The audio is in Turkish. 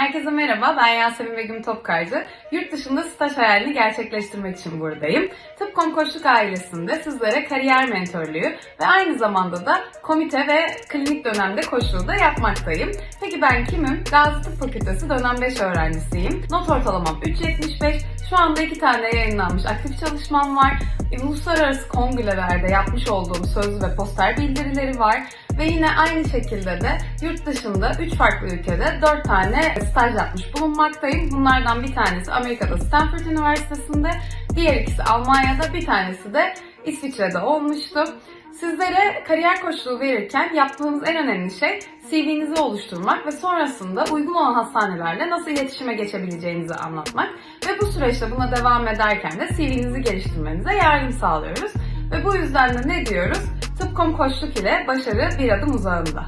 Herkese merhaba, ben Yasemin Begüm Topkaycı. Yurt dışında staj hayalini gerçekleştirmek için buradayım. Tıpkom Koçluk ailesinde sizlere kariyer mentörlüğü ve aynı zamanda da komite ve klinik dönemde koçluğu da yapmaktayım. Peki ben kimim? Gazi Tıp Fakültesi dönem 5 öğrencisiyim. Not ortalamam 3.75. Şu anda iki tane yayınlanmış aktif çalışmam var. Uluslararası kongrelerde yapmış olduğum sözlü ve poster bildirileri var. Ve yine aynı şekilde de yurt dışında 3 farklı ülkede 4 tane staj yapmış bulunmaktayım. Bunlardan bir tanesi Amerika'da Stanford Üniversitesi'nde, diğer ikisi Almanya'da, bir tanesi de İsviçre'de olmuştu. Sizlere kariyer koçluğu verirken yaptığımız en önemli şey CV'nizi oluşturmak ve sonrasında uygun olan hastanelerle nasıl iletişime geçebileceğinizi anlatmak. Ve bu süreçte buna devam ederken de CV'nizi geliştirmenize yardım sağlıyoruz. Ve bu yüzden de ne diyoruz? Tıpkom koçluk ile başarı bir adım uzağında.